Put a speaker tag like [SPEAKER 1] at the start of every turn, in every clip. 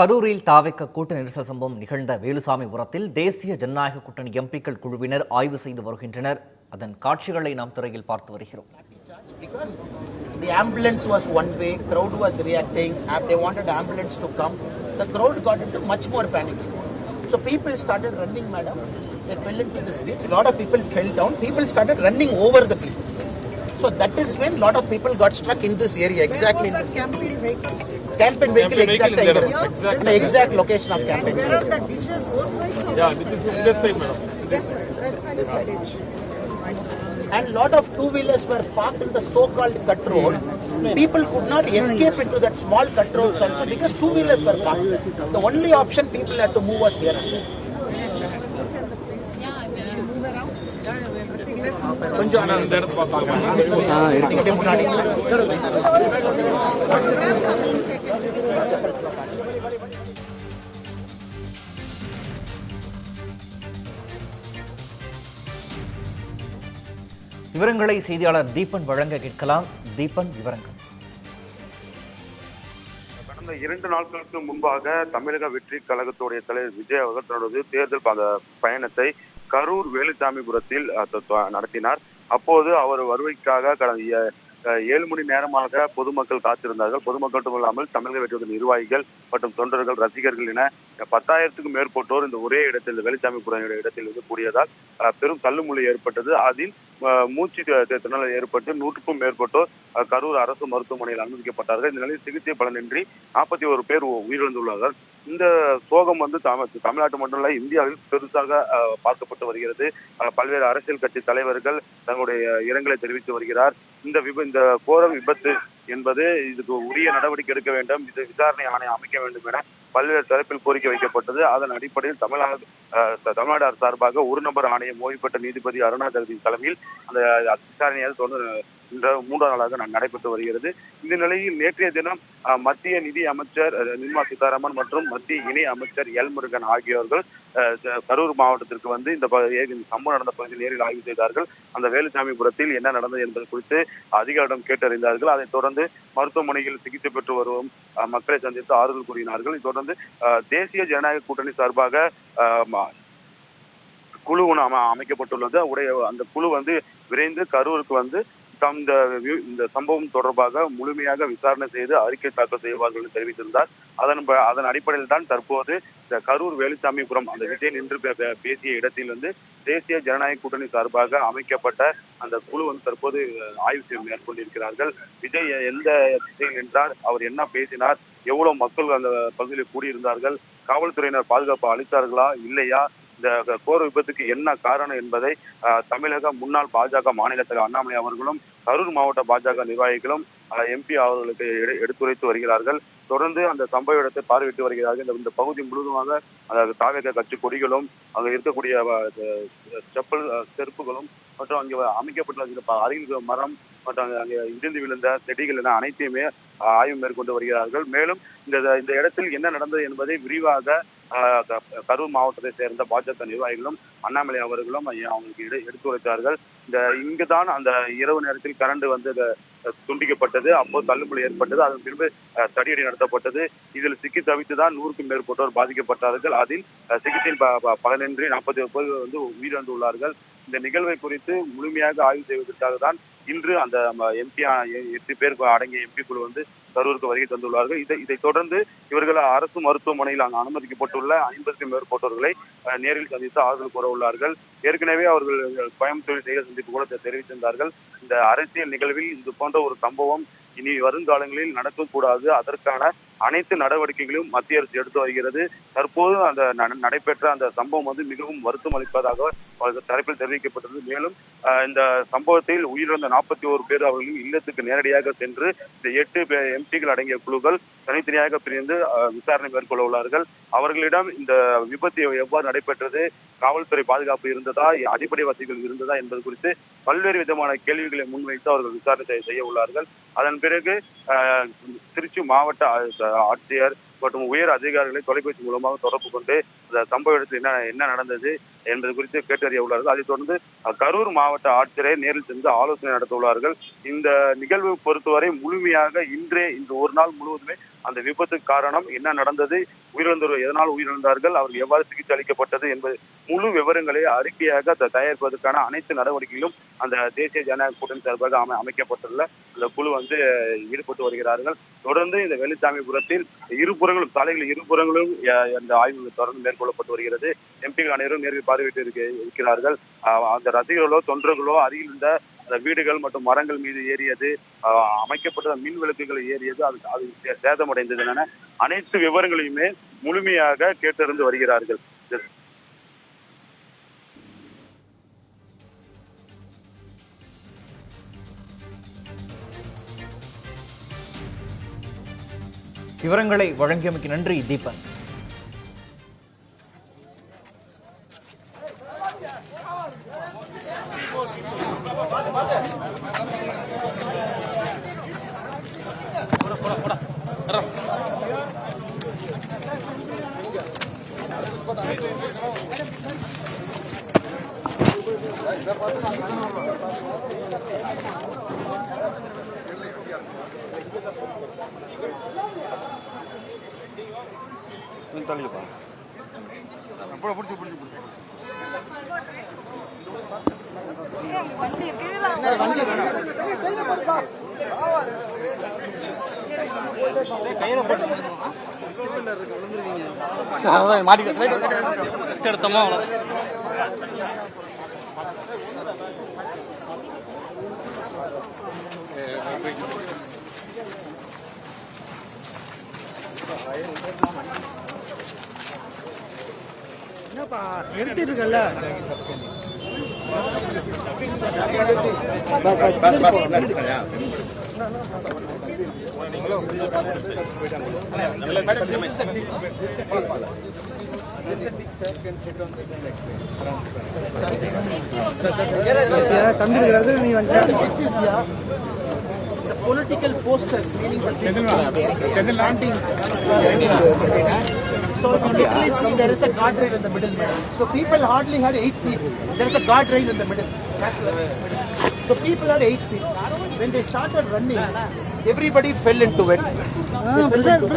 [SPEAKER 1] கரூரில் தாவைக்க கூட்ட நெரிசல் சம்பவம் நிகழ்ந்த வேலுசாமிபுரத்தில் தேசிய ஜனநாயக கூட்டணி எம்பிக்கள் குழுவினர் ஆய்வு செய்து வருகின்றனர் அதன் காட்சிகளை நாம் திரையில் பார்த்து வருகிறோம்
[SPEAKER 2] the ambulance was one way, crowd was reacting, they wanted ambulance to come. The crowd got into much more panic. So people started running, madam. They fell into this ditch. A lot of people fell down. People started running over the people. So that is when a lot of people got struck in this area. Exactly.
[SPEAKER 3] Where was that campaign vehicle?
[SPEAKER 2] Campaign vehicle, exact,
[SPEAKER 4] vehicle in there,
[SPEAKER 2] exact,
[SPEAKER 4] exact-
[SPEAKER 2] the exact location of campaign.
[SPEAKER 3] And where are the ditches, both sides or
[SPEAKER 4] Yeah,
[SPEAKER 3] one
[SPEAKER 4] this
[SPEAKER 3] side?
[SPEAKER 4] is left side, madam.
[SPEAKER 3] Yes, sir. That side is a ditch.
[SPEAKER 2] and lot of two wheelers were parked in the so-called cut road. People could not escape into that small cut roads also because two wheelers were parked. The only option people had to move was here.
[SPEAKER 3] Look at the place. We should move around. I think let's move around.
[SPEAKER 2] கொஞ்சம்
[SPEAKER 4] ஆனா இந்த இடத்துல பார்த்தாங்க
[SPEAKER 2] இங்கே முன்னாடி
[SPEAKER 3] Photographs are being taken.
[SPEAKER 1] விவரங்களை செய்தியாளர் தீபன் வழங்க கேட்கலாம். தீபன் விவரங்கள்.
[SPEAKER 5] கடந்த இரண்டு நாட்களுக்கு முன்பாக தமிழக வெற்றி கழகத்துடைய தலைவர் விஜய் அவர்கள் தனது தேர்தல் பயணத்தை கரூர் வேலுசாமிபுரத்தில் நடத்தினார். அப்போது அவர் வருகைக்காக கடந்த ஏழு மணி நேரமாக பொதுமக்கள் காத்திருந்தார்கள். பொதுமக்கள் மட்டும் இல்லாமல் தமிழக வெற்றி நிர்வாகிகள் மற்றும் தொண்டர்கள் ரசிகர்கள் என பத்தாயிரத்துக்கும் மேற்பட்டோர் இந்த ஒரே இடத்தில் வெளிச்சாமி வேலுசாமிபுரம் இடத்தில் இருந்து கூடியதால் பெரும் தள்ளுமுள்ளி ஏற்பட்டது. அதில் மூச்சு தி- திணறல் ஏற்பட்டு நூற்றுக்கும் மேற்பட்டோர் கரூர் அரசு மருத்துவமனையில் அனுமதிக்கப்பட்டார்கள். இந்த நிலையில் சிகிச்சை பலனின்றி நாற்பத்தி ஒரு பேர் உயிரிழந்துள்ளார்கள். இந்த சோகம் வந்து தமிழ் தமிழ்நாட்டு மட்டும் இல்ல இந்தியாவில் பெருசாக பார்க்கப்பட்டு வருகிறது. பல்வேறு அரசியல் கட்சி தலைவர்கள் தங்களுடைய இரங்கலை தெரிவித்து வருகிறார். இந்த விப இந்த கோர விபத்து என்பது இதுக்கு உரிய நடவடிக்கை எடுக்க வேண்டும். இது விசாரணை ஆணையம் அமைக்க வேண்டும் என பல்வேறு தரப்பில் கோரிக்கை வைக்கப்பட்டது. அதன் அடிப்படையில் தமிழ்நாடு அஹ், தமிழ்நாடு அரசு சார்பாக ஒரு நபர் ஆணையம் ஓய்வு பெற்ற நீதிபதி அருணா தலைமையில் அந்த விசாரணையால் தொடர்ந்து இந்த மூன்றாம் நாளாக நடைபெற்று வருகிறது. இந்த நிலையில் நேற்றைய தினம் அஹ், மத்திய நிதி அமைச்சர் நிர்மலா சீதாராமன் மற்றும் மத்திய இணை அமைச்சர் எல் முருகன் ஆகியோர்கள் அஹ், கரூர் மாவட்டத்திற்கு வந்து இந்த இந்த சம்பவம் நடந்த பகுதியில் நேரில் ஆய்வு செய்தார்கள். அந்த வேலுசாமிபுரத்தில் என்ன நடந்தது என்பது குறித்து அதிகாரிடம் கேட்டறிந்தார்கள். அதைத் தொடர்ந்து மருத்துவமனையில் சிகிச்சை பெற்று வரும் மக்களை சந்தித்து ஆறுதல் கூறினார்கள். இதைத் தொடர்ந்து தேசிய ஜனநாயக கூட்டணி சார்பாக குழு ஒன்று அமைக்கப்பட்டுள்ளது. உடைய அந்த குழு வந்து விரைந்து கரூருக்கு வந்து தம் இந்த இந்த சம்பவம் தொடர்பாக முழுமையாக விசாரணை செய்து அறிக்கை தாக்கல் செய்வார்கள் என்று தெரிவித்திருந்தார். அதன் ப- அதன் அடிப்படையில் தான் தற்போது இந்த கரூர் வேலுசாமிபுரம் அந்த விஜய் நின்று பே- பேசிய இடத்தில் வந்து தேசிய ஜனநாயக கூட்டணி சார்பாக அமைக்கப்பட்ட அந்த குழு வந்து தற்போது ஆய்வு செய்ய மேற்கொண்டிருக்கிறார்கள். விஜய் எந்த திசையில் நின்றார் அவர் என்ன பேசினார் எவ்வளவு மக்கள் அந்த பகுதியில் கூடியிருந்தார்கள் காவல்துறையினர் பாதுகாப்பு அளித்தார்களா இல்லையா இந்த கோர் விபத்துக்கு என்ன காரணம் என்பதை தமிழக முன்னாள் பாஜக மாநில தலைவர் அண்ணாமலை அவர்களும் கரூர் மாவட்ட பாஜக நிர்வாகிகளும் எம்பி அவர்களுக்கு எடுத்துரைத்து வருகிறார்கள். தொடர்ந்து அந்த சம்பவ இடத்தை பார்வையிட்டு வருகிறார்கள். இந்த- இந்த பகுதி முழுவதுமாக அதாவது தாவக கட்சி கொடிகளும் அங்கே இருக்கக்கூடிய செப்பல் செருப்புகளும் மற்றும் அங்கே அமைக்கப்பட்டுள்ள இந்த அருகில் மரம் மற்றும் அங்கே- இடிந்து விழுந்த செடிகள் என அனைத்தையுமே ஆய்வு மேற்கொண்டு வருகிறார்கள். மேலும் இந்த இந்த இடத்தில் என்ன நடந்தது என்பதை விரிவாக கரூர் மாவட்டத்தை சேர்ந்த பாஜக நிர்வாகிகளும் அண்ணாமலை அவர்களும் அவங்களுக்கு எடு- எடுத்துரைத்தார்கள் இந்த இங்குதான் அந்த இரவு நேரத்தில் கரண்ட் வந்து துண்டிக்கப்பட்டது. அப்போது தள்ளுமுறை ஏற்பட்டது. அதன் பின்பு தடியடி நடத்தப்பட்டது. இதில் சிக்கி தவித்து தான் நூறுக்கும் மேற்பட்டோர் பாதிக்கப்பட்டார்கள். அதில் சிகிச்சையில் ப- ப- பலனின்றி நாற்பத்தி ஒரு பேர் வந்து உயிரிழந்துள்ளார்கள். இந்த நிகழ்வை குறித்து முழுமையாக ஆய்வு செய்வதற்காக தான் இன்று அந்த எம்பி எட்டு பேர் அடங்கிய எம்பி குழு வந்து கரூருக்கு வருகை தந்துள்ளார்கள். இதை இதைத் தொடர்ந்து இவர்கள் அரசு மருத்துவமனையில் அங்கு அனுமதிக்கப்பட்டுள்ள ஐம்பதுக்கும் மேற்பட்டவர்களை நேரில் சந்தித்து ஆறுதல் கூற உள்ளார்கள். ஏற்கனவே அவர்கள் கோயம்புத்தூரில் செய்த சந்திப்பு கூட தெரிவித்திருந்தார்கள். இந்த அரசியல் நிகழ்வில் இது போன்ற ஒரு சம்பவம் இனி வருங்காலங்களில் நடக்கக்கூடாது அதற்கான அனைத்து நடவடிக்கைகளையும் மத்திய அரசு எடுத்து வருகிறது. தற்போது அந்த நடைபெற்ற அந்த சம்பவம் வந்து மிகவும் வருத்தம் அளிப்பதாக அவர்கள் தரப்பில் தெரிவிக்கப்பட்டது மேலும் இந்த சம்பவத்தில் உயிரிழந்த நாற்பத்தி ஓரு பேர் அவர்களின் இல்லத்துக்கு நேரடியாக சென்று இந்த எட்டு எம்பிகள் அடங்கிய குழுக்கள் தனித்தனியாக பிரிந்து விசாரணை மேற்கொள்ள உள்ளார்கள். அவர்களிடம் இந்த விபத்து எவ்வாறு நடைபெற்றது காவல்துறை பாதுகாப்பு இருந்ததா அடிப்படை வசதிகள் இருந்ததா என்பது குறித்து பல்வேறு விதமான கேள்விகளை முன்வைத்து அவர்கள் விசாரணை செய்ய- உள்ளார்கள். அதன் பிறகு திருச்சி மாவட்ட ஆட்சியர் மற்றும் உயர் அதிகாரிகளை தொலைபேசி மூலமாக தொடர்பு கொண்டு இந்த சம்பவ இடத்தில் என்ன என்ன நடந்தது என்பது குறித்து கேட்டறிய உள்ளார்கள். அதைத் தொடர்ந்து கரூர் மாவட்ட ஆட்சியரை நேரில் சென்று ஆலோசனை நடத்த உள்ளார்கள். இந்த நிகழ்வு பொறுத்தவரை முழுமையாக இன்றே இந்த ஒரு நாள் முழுவதுமே அந்த விபத்துக்கு காரணம் என்ன நடந்தது உயிரிழந்தவர் எதனால் உயிரிழந்தார்கள்? அவர்கள் எவ்வாறு சிகிச்சை அளிக்கப்பட்டது என்பது முழு விவரங்களை அறிக்கையாக த- தயாரிப்பதற்கான அனைத்து நடவடிக்கைகளும் அந்த தேசிய ஜனநாயக கூட்டணி சார்பாக அமை அமைக்கப்பட்டுள்ள அந்த குழு வந்து ஈடுபட்டு வருகிறார்கள். தொடர்ந்து இந்த வேலுச்சாமிபுரத்தில் இருபுறங்களும் சாலைகள் இருபுறங்களும் அந்த ஆய்வு தொடர்ந்து மேற்கொள்ளப்பட்டு வருகிறது. எம்பிகள் அனைவரும் நேரில் பார்வையிட்டு இருக்கிறார்கள். அஹ், அந்த ரசிகர்களோ தொண்டர்களோ அருகில் இருந்த அந்த வீடுகள் மற்றும் மரங்கள் மீது ஏறியது அமைக்கப்பட்ட மின் விளக்குகள் ஏறியது அது அது சேதமடைந்தது என அனைத்து விவரங்களையுமே முழுமையாக கேட்டறிந்து வருகிறார்கள்.
[SPEAKER 1] விவரங்களை வழங்கியமைக்கு நன்றி தீபன்.
[SPEAKER 4] தள்ளிப்பா பிடிச்சி பிடிச்சி பிடிச்சி.
[SPEAKER 6] எடுத்தோமோ அவ்வளோ
[SPEAKER 3] என்னப்பா எடுத்துட்டு இருக்கல தம்பி இருக்கிறது நீ வந்துட்ட
[SPEAKER 2] Which is here, the political posters meaning the planting. So you literally see there is a guardrail in the middle, madam. So people hardly had eight feet. There is a guardrail in the middle. That's the- So people had eight feet. When they started running, everybody fell into it. Into.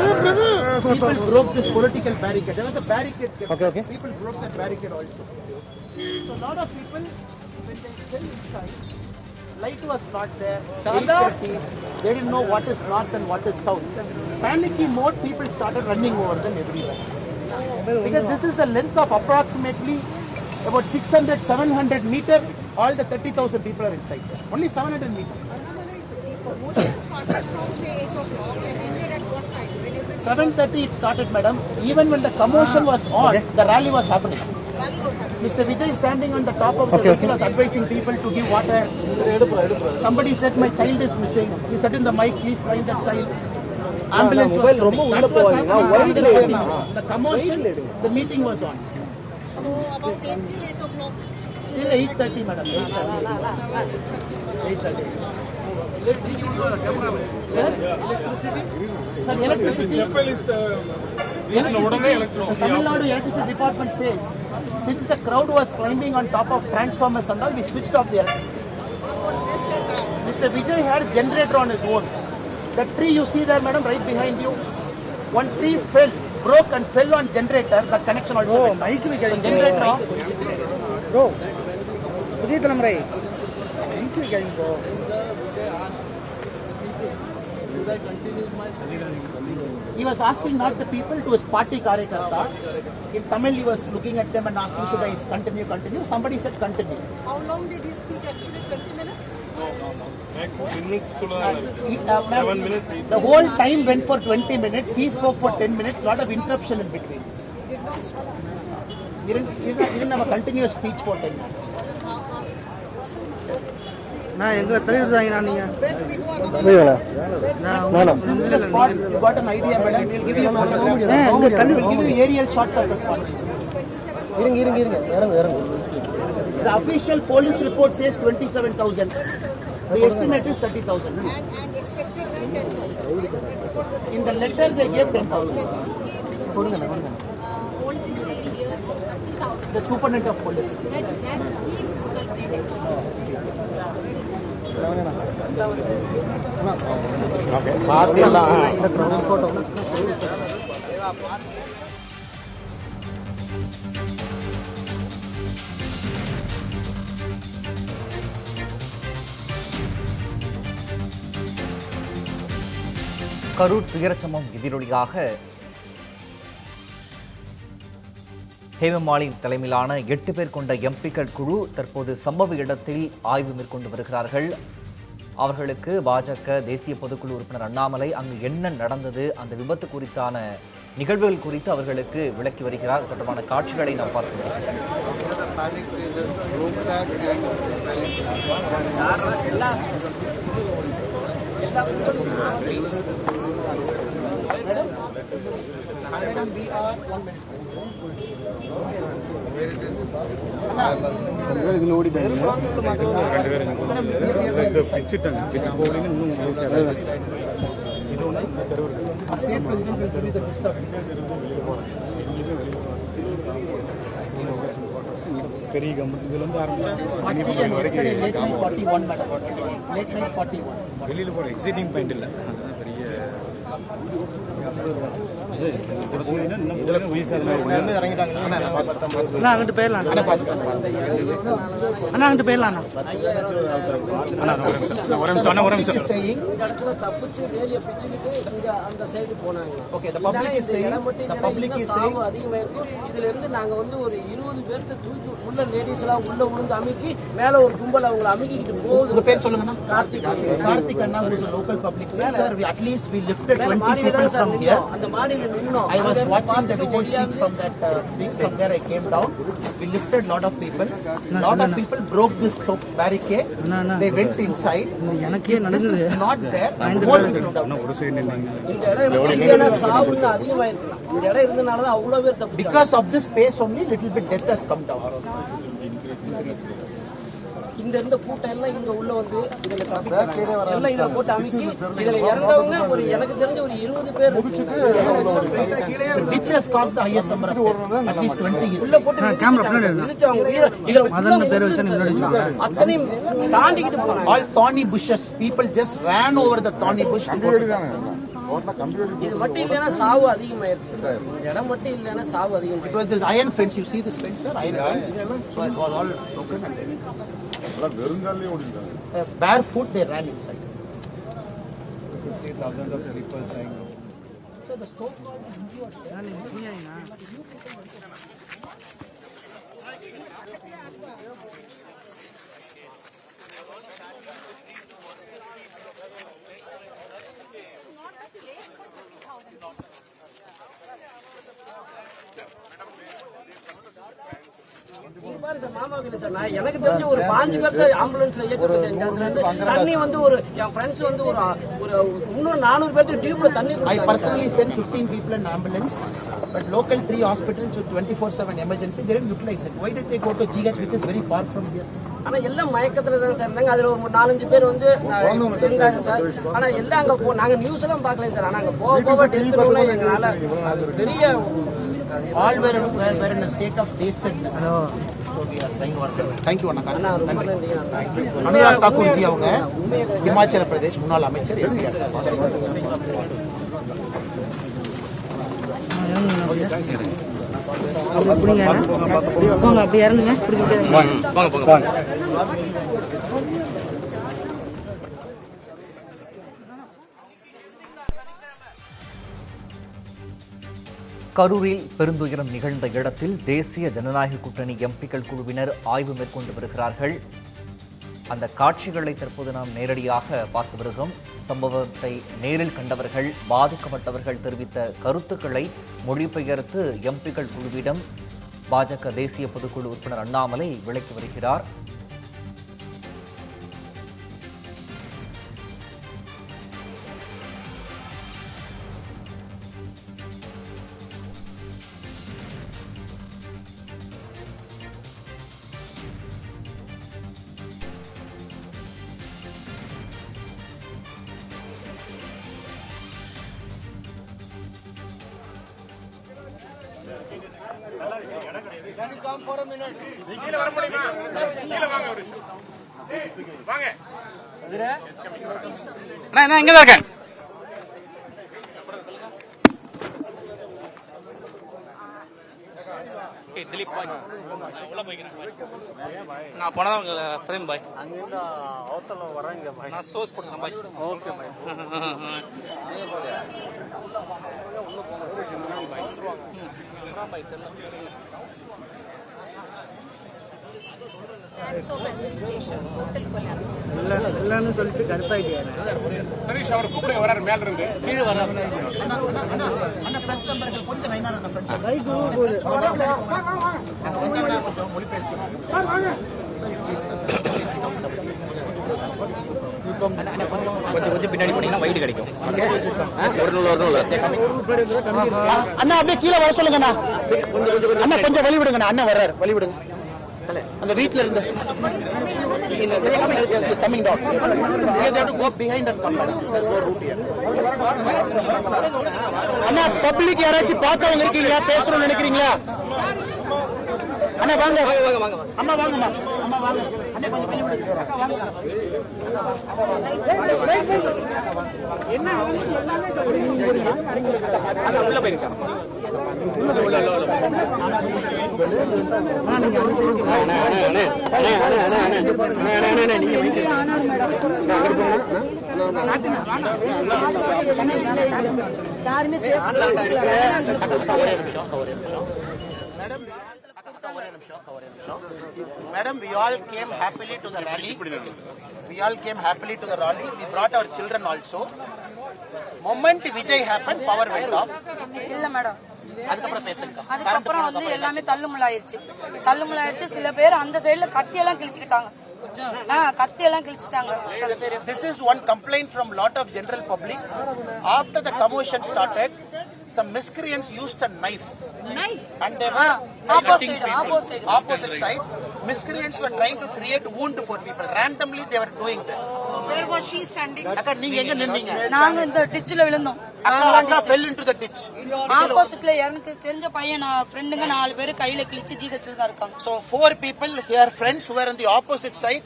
[SPEAKER 2] People broke this political barricade. There was a barricade. kept-
[SPEAKER 3] Okay, okay.
[SPEAKER 2] People broke that barricade also. So a lot of people, when they fell inside, light was not there. 8:30, They didn't know what is north and what is south. Panicky mode, people started running over them everywhere. Because this is the length of approximately about 600, 700 meter. All the 30,000 people are inside. Sir. Only 700 meter.
[SPEAKER 7] The promotion started from say 8 o'clock and ended at what time? When it was
[SPEAKER 2] 7:30 it started, madam. Even when the commotion was on, the rally was happening.
[SPEAKER 7] rally was happening.
[SPEAKER 2] Mr. Vijay is standing on the top of the vehicle was advising people to give water. Somebody said my child is missing. He said in the mic, please find that child. Ambulance was coming. That was happening. The commotion, the meeting was on.
[SPEAKER 7] So about 8 till 8 o'clock.
[SPEAKER 2] ಇಲ್ಲ eight thirty madam eight thirty eight thirty sir electricity Tamil Electricity Department says, since the crowd was climbing on top of transformers and all, we switched off the electricity. Mr. Vijay had generator on his own. The tree you see there, madam, right behind you, one tree fell, broke and fell on generator, the connection also. Oh,
[SPEAKER 3] mic
[SPEAKER 2] we
[SPEAKER 3] getting.
[SPEAKER 2] Generator. Bro.
[SPEAKER 3] Bro புதிய தலைமுறை mic வைக்காதீங்க bro
[SPEAKER 2] He was asking not the people to his party karyakarta. In Tamil, he was looking at them and asking, should I continue, continue? Somebody said continue.
[SPEAKER 7] How long did he speak actually? 20 minutes?
[SPEAKER 2] He, uh, ma'am, The whole time went for 20 minutes. He spoke for 10 minutes. Lot of interruption in between.
[SPEAKER 7] He did not stop.
[SPEAKER 2] He didn't, he didn't he didn't have a continuous speech for 10 minutes.
[SPEAKER 3] நான் எங்களை தள்ளிவிடுறாங்கண்ணா நீங்க
[SPEAKER 7] Where do we go? Another
[SPEAKER 2] This is the spot. You got an idea, madam. We'll give you a photo. We'll give you aerial shots of the spot.
[SPEAKER 7] 27
[SPEAKER 3] இருங்க இருங்க இருங்க இறங்கு இறங்கு
[SPEAKER 2] The official police report says 27,000. The estimate is 30,000.
[SPEAKER 7] and, and expected when 10,000. That is what the
[SPEAKER 2] In the letter, they gave 10,000.
[SPEAKER 7] hold this lady here for 30,000.
[SPEAKER 2] the superintendent of police.
[SPEAKER 7] That, that is calculated.
[SPEAKER 1] Karur துயரச்சம்பவம் எதிரொலியாக ஹேமமாலின் தலைமையிலான எட்டு பேர் கொண்ட எம்பிக்கள் குழு தற்போது சம்பவ இடத்தில் ஆய்வு மேற்கொண்டு வருகிறார்கள். அவர்களுக்கு பாஜக தேசிய பொதுக்குழு உறுப்பினர் அண்ணாமலை அங்கு என்ன நடந்தது அந்த விபத்து குறித்தான நிகழ்வுகள் குறித்து அவர்களுக்கு விளக்கி வருகிறார். தொடர்பான காட்சிகளை நாம் பார்க்கிறோம்
[SPEAKER 4] The panic, they just broke that and where it is.
[SPEAKER 2] State president will give you the list of diseases.
[SPEAKER 6] பெரிய கம்பெனி இதுல இருந்து ஆரம்பிச்சு
[SPEAKER 2] 40 and yesterday late night 41, madam. Late night 41.
[SPEAKER 6] வெளியில போற எக்ஸிட்டிங் பாயிண்ட் இல்ல அதுதான் பெரிய どうも。
[SPEAKER 3] அண்ணா அங்கிட்டு போயிடலாம் அண்ணா அங்கிட்டு போயிடலாம் அண்ணா
[SPEAKER 6] ஒரு நிமிஷம். அண்ணா, ஒரு நிமிஷம்.
[SPEAKER 8] தப்பிச்சு வேலியை பிச்சுக்கிட்டு இங்க அந்த சைடு போனாங்க. அதிகமா இதுல இருந்து நாங்க வந்து ஒரு இருபது பேர்த்த தூக்கி உள்ள லேடிஸ் எல்லாம் உள்ள விழுந்து அமுக்கி மேல ஒரு கும்பல் அவங்கள அமுக்கிட்டு போகுது.
[SPEAKER 2] உங்க பேர் சொல்லுங்கண்ணா.
[SPEAKER 8] Karthik.
[SPEAKER 2] public? Says, sir, we at least we lifted
[SPEAKER 8] மேல
[SPEAKER 2] 20
[SPEAKER 8] மாடியில
[SPEAKER 2] people
[SPEAKER 8] தான் சார்
[SPEAKER 2] from here.
[SPEAKER 8] நின்னோம் அந்த மாடியில
[SPEAKER 2] I was watching the Vijay speech from that uh, things. From there, I came down. We lifted lot of people. Lot of people broke this so- barricade. They went inside.
[SPEAKER 3] எனக்கே
[SPEAKER 2] This is not there. More people would have. Because of this space only, little bit death has come down.
[SPEAKER 8] இந்த இருந்த கூட்டம் எல்லாம் இங்க உள்ள வந்து இதுல. எல்லாம் இதுல போட்டு அமுக்கி இதுல இறந்தவங்க ஒரு எனக்கு தெரிஞ்ச ஒரு இருபது பேர்
[SPEAKER 2] The ditch has caused the highest number of deaths. At least 20 is.
[SPEAKER 8] உள்ள போட்டு மிதிச்சிட்டாங்க. மிதிச்சவங்க வீர- இதுல
[SPEAKER 3] மதன் பேர் வச்சு முன்னாடி
[SPEAKER 8] அத்தனையும் தாண்டிக்கிட்டு போனாங்க
[SPEAKER 2] All thorny bushes. People just ran to go to the-
[SPEAKER 8] இது மட்டும் இல்லைன்னா சாவு அதிகமாயிருக்கு இடம் மட்டும் இல்லைன்னா சாவு அதிகமாயிருக்கு?
[SPEAKER 2] Iron fence. So it was all broken. Uh, barefoot, they ran inside.
[SPEAKER 4] See thousands of sleepers dying.
[SPEAKER 8] நீங்க பாரு சார், மாமா கிட்ட சார், எனக்கு தெரிஞ்ச ஒரு பாஞ்சு பேர்த்த ஆம்புலன்ஸ்ல அதுல இருந்து தண்ணி வந்து ஒரு என் ஃப்ரெண்ட்ஸ் வந்து ஒரு ஒரு முந்நூறு நானூறு பேர்த்துக்கு டியூப்ல தண்ணி
[SPEAKER 2] I
[SPEAKER 8] கொடுத்தாங்க.
[SPEAKER 2] personally sent 15 people in ambulance, but local three hospitals with 24/7 emergency, they didn't utilize it. Why did they go to GH, which is very far from here?
[SPEAKER 8] ஆனா எல்லாம் மயக்கத்துல தான் சார் இருந்தாங்க. அதுல ஒரு நாலஞ்சு பேர் வந்து இருந்தாங்க சார். ஆனா எல்லாம் அங்க போ நாங்க நியூஸ் எல்லாம் பார்க்கல சார். ஆனா அங்க போக போக டென்த் எங்களால பெரிய
[SPEAKER 2] All were in, were, were in a
[SPEAKER 8] ரொம்ப நன்றி.
[SPEAKER 2] அனுராக் தாக்கூர் ஜி அவங்க ஹிமாச்சல பிரதேஷ் முன்னாள் அமைச்சர் எம்பிஆர்
[SPEAKER 3] அப்படி பிடிங்க போங்க அப்படி இறங்குங்க
[SPEAKER 1] கரூரில் பெருந்துயரம் நிகழ்ந்த இடத்தில் தேசிய ஜனநாயக கூட்டணி எம்பிக்கள் குழுவினர் ஆய்வு மேற்கொண்டு வருகிறார்கள். அந்த காட்சிகளை தற்போது நாம் நேரடியாக பார்த்து வருகிறோம். சம்பவத்தை நேரில் கண்டவர்கள் பாதிக்கப்பட்டவர்கள் தெரிவித்த கருத்துக்களை மொழிபெயர்த்து எம்பிக்கள் குழுவிடம் பாஜக தேசிய பொதுக்குழு உறுப்பினர் அண்ணாமலை விளக்கி வருகிறார்.
[SPEAKER 9] இங்கே தான் இருக்கேன். ஏய், திலீப் பாய். நான் உள்ள பாய். போனதான் உங்க ஃப்ரேம் பாய்.
[SPEAKER 6] அங்கிருந்து அவத்தல வராங்க பாய்.
[SPEAKER 9] நான் சோர்ஸ் கொடுக்குறேன் bhai.
[SPEAKER 6] Okay bhai.
[SPEAKER 7] Acts of administration, total collapse.
[SPEAKER 3] எல்லாம்னு சொல்லிட்டு கருப்பாயிட்டியா
[SPEAKER 4] சதீஷ் அவர் கூப்பிடுங்க வராரு மேல இருந்து
[SPEAKER 9] கீழே வர
[SPEAKER 2] அண்ணா பிரஸ் நம்பருக்கு கொஞ்சம் லைனா அண்ணா ஃப்ரெண்ட்
[SPEAKER 3] பைக் போகுது.
[SPEAKER 2] கொஞ்சம் மொழிபெயர்ச்சி அண்ணா அப்படியே கீழே வர சொல்லுங்க அண்ணா அண்ணா கொஞ்சம் வழி விடுங்க அண்ணா வர்றாரு. வழி விடுங்க அந்த வீட்ல இருந்து coming down we have to go behind and come madam there's no route here. அண்ணா பப்ளிக் யாராச்சும் பார்த்தவங்க இருக்கீங்களா? பேசணும்னு நினைக்கிறீங்களா? அண்ணா வாங்க
[SPEAKER 9] வாங்க வாங்க.
[SPEAKER 2] அம்மா வாங்கம்மா.
[SPEAKER 9] உள்ள
[SPEAKER 3] நீங்க அந்த side
[SPEAKER 2] Madam, we all came happily to the rally. We all came happily to the rally. We brought our children also. Moment Vijay happened, power went off.
[SPEAKER 10] இல்ல மேடம்
[SPEAKER 2] அதுக்கப்புறம் பேசுங்க
[SPEAKER 10] அதுக்கப்புறம் வந்து எல்லாமே தள்ளுமுள்ளாயிருச்சு தள்ளுமுள்ளாயிருச்சு சில பேர் அந்த சைடுல கத்தி எல்லாம் கிழிச்சுக்கிட்டாங்க ஆ கத்தி எல்லாம் கிழிச்சிட்டாங்க சில பேர்
[SPEAKER 2] This is one complaint from lot of general public. After the commotion started, some miscreants used a knife.
[SPEAKER 7] Knife?
[SPEAKER 2] And they were
[SPEAKER 10] opposite opposite
[SPEAKER 2] opposite side. Miscreants were trying to create wound for people. Randomly they were doing this.
[SPEAKER 7] Where was she standing?
[SPEAKER 2] அக்கா நீங்க எங்க நின்னீங்க
[SPEAKER 10] நாங்க இந்த டிச்சில் விழுந்தோம்
[SPEAKER 2] அக்கா அக்கா fell into the ditch.
[SPEAKER 10] ஆப்போசிட்ல எனக்கு தெரிஞ்ச பையன் நான் ஃப்ரெண்டுங்க நாலு பேர் கையில கிழிச்சு ஜிஹெச்ல தான் இருக்காங்க
[SPEAKER 2] So four people here, friends who were on the opposite side,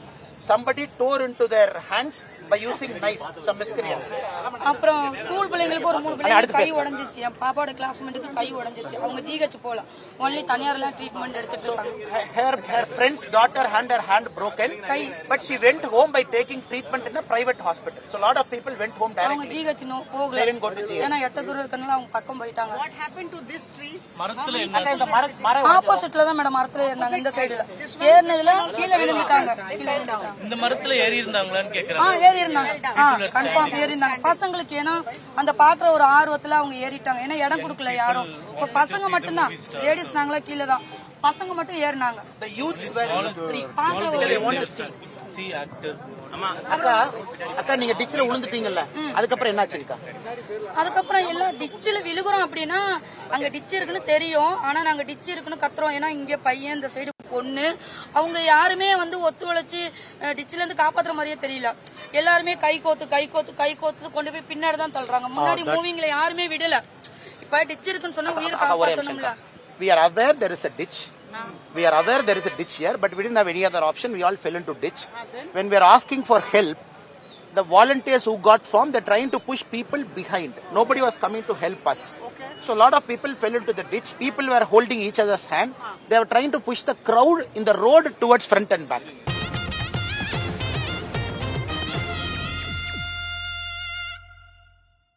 [SPEAKER 2] somebody tore into their hands by using knife. Some miscreants.
[SPEAKER 10] அப்புறம் ஸ்கூல் பிள்ளைங்களுக்கு ஒரு மூணு
[SPEAKER 2] அடுத்து
[SPEAKER 10] பிள்ளைங்களுக்கு கை. உடைஞ்சிச்சு என் பாப்பாவோட கிளாஸ்மேட்டுக்கு கை உடைஞ்சிச்சு அவங்க ஜிஹெச் போல ஒன்லி தனியார்லாம் ட்ரீட்மெண்ட் எடுத்துட்டு இருக்காங்க
[SPEAKER 2] Her her friend's daughter had her hand broken, but she went home by taking treatment in a private hospital. So a lot of people went home
[SPEAKER 10] அவங்க. ஜிஹெச் போகல
[SPEAKER 2] to GH.
[SPEAKER 10] ஏன்னா எட்ட தூரம் இருக்கனால அவங்க பக்கம் போயிட்டாங்க
[SPEAKER 7] What happened to this tree?
[SPEAKER 9] மரத்துல
[SPEAKER 2] இந்த மர
[SPEAKER 10] ஆப்போசிட்ல தான் மேடம் மரத்துல ஏறினாங்க இந்த சைடுல ஏறினதுல கீழே விழுந்துட்டாங்க
[SPEAKER 9] இந்த மரத்துல ஏறி இருந்தாங்களான்னு
[SPEAKER 10] ஆ
[SPEAKER 9] கேக்குறேன்
[SPEAKER 10] ஏறி இருந்தாங்க ஆ கன்ஃபார்ம் ஏறி இருந்தாங்க பசங்களுக்கு ஏன்னா அந்த பாக்குற ஒரு ஆர்வத்துல அவங்க ஏறிட்டாங்க. ஏன்னா இடம் கொடுக்கல யாரும். இப்ப பசங்க மட்டும்தான். லேடிஸ் நாங்களா கீழே தான். பசங்க மட்டும் ஏறினாங்க. பாக்குற ஒரு
[SPEAKER 2] அதுக்கப்புறம்
[SPEAKER 10] எல்லாம் டிச்சில் விழுகுறோம் அப்படின்னா அங்க டிச் இருக்குன்னு தெரியும். ஆனா நாங்க டிச் இருக்குன்னு கத்துறோம். ஏன்னா இங்க பையன் இந்த சைடு பொண்ணு அவங்க யாருமே வந்து ஒத்துழைச்சு டிச்சில இருந்து காப்பாத்துற மாதிரியே தெரியல எல்லாருமே கை கோத்து கை கோத்து கை கோத்து கொண்டு போய் பின்னாடி தான் தள்ளுறாங்க முன்னாடி மூவிங்ல யாருமே விடல இப்ப டிச் இருக்குன்னு சொன்னா உயிர் காப்பாத்தணும்ல.
[SPEAKER 2] We are aware there is a ditch. We are aware there is a ditch here, but we didn't have any other option. We all fell into ditch. When we are asking for help, the volunteers who got formed, they're trying to push people behind. Nobody was coming to help us. So a lot of people fell into the ditch. People were holding each other's hand. They were trying to push the crowd in the road towards front and back.